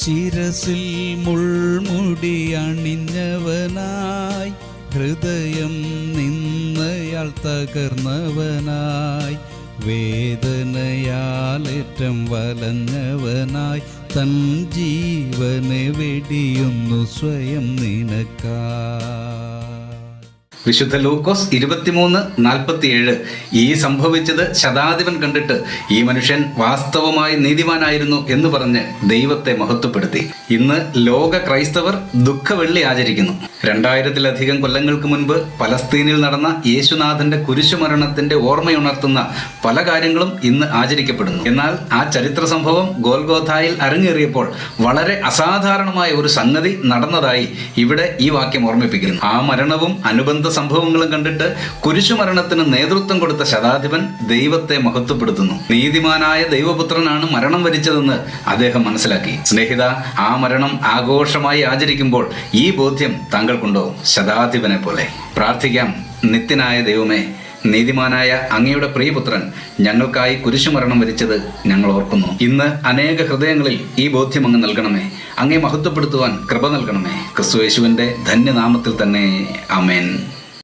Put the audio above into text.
ശിരസിൽ മുൾമുടി അണിഞ്ഞവനായി ഹൃദയം നിന്നയാൾ തകർന്നവനായി വേദനയാലേറ്റം വലഞ്ഞവനായി തൻ ജീവനെ വെടിയുന്നു സ്വയം നിനക്കായി. വിശുദ്ധ ലൂക്കോസ് ഇരുപത്തിമൂന്ന് നാൽപ്പത്തിയേഴ്. ഈ സംഭവിച്ചത് ശതാധിപൻ കണ്ടിട്ട് ഈ മനുഷ്യൻ വാസ്തവമായി നീതിമാനായിരുന്നു എന്ന് പറഞ്ഞ് ദൈവത്തെ മഹത്വപ്പെടുത്തി. ഇന്ന് ലോക ക്രൈസ്തവർ ദുഃഖവെള്ളി ആചരിക്കുന്നു. രണ്ടായിരത്തിലധികം കൊല്ലങ്ങൾക്ക് മുൻപ് പലസ്തീനിൽ നടന്ന യേശുനാഥന്റെ കുരിശുമരണത്തിന്റെ ഓർമ്മയുണർത്തുന്ന പല കാര്യങ്ങളും ഇന്ന് ആചരിക്കപ്പെടുന്നു. എന്നാൽ ആ ചരിത്ര സംഭവം ഗോൽഗോഥായിൽ അരങ്ങേറിയപ്പോൾ വളരെ അസാധാരണമായ ഒരു സംഗതി നടന്നതായി ഇവിടെ ഈ വാക്യം ഓർമ്മിപ്പിക്കുന്നു. ആ മരണവും അനുബന്ധ സംഭവങ്ങളും കണ്ടിട്ട് കുരിശുമരണത്തിന് നേതൃത്വം കൊടുത്ത ശതാധിപൻ ദൈവത്തെ മഹത്വപ്പെടുത്തുന്നു. നീതിമാനായ ദൈവപുത്രനാണ് മരണം വരിച്ചതെന്ന് അദ്ദേഹം മനസ്സിലാക്കി. സ്നേഹിത ആ മരണം ആഘോഷമായി ആചരിക്കുമ്പോൾ ഈ ബോധ്യം താങ്കൾക്കുണ്ടോ ശതാധിപനെ പോലെ. പ്രാർത്ഥിക്കാം നിത്യനായ ദൈവമേ നീതിമാനായ അങ്ങയുടെ പ്രിയപുത്രൻ ഞങ്ങൾക്കായി കുരിശുമരണം വരിച്ചത് ഞങ്ങൾ ഓർക്കുന്നു. ഇന്ന് അനേക ഹൃദയങ്ങളിൽ ഈ ബോധ്യം അങ്ങ് നൽകണമേ. അങ്ങേ മഹത്വപ്പെടുത്തുവാൻ കൃപ നൽകണമേ. ക്രിസ്തുയേശുവിന്റെ ധന്യനാമത്തിൽ തന്നെ. അമേൻ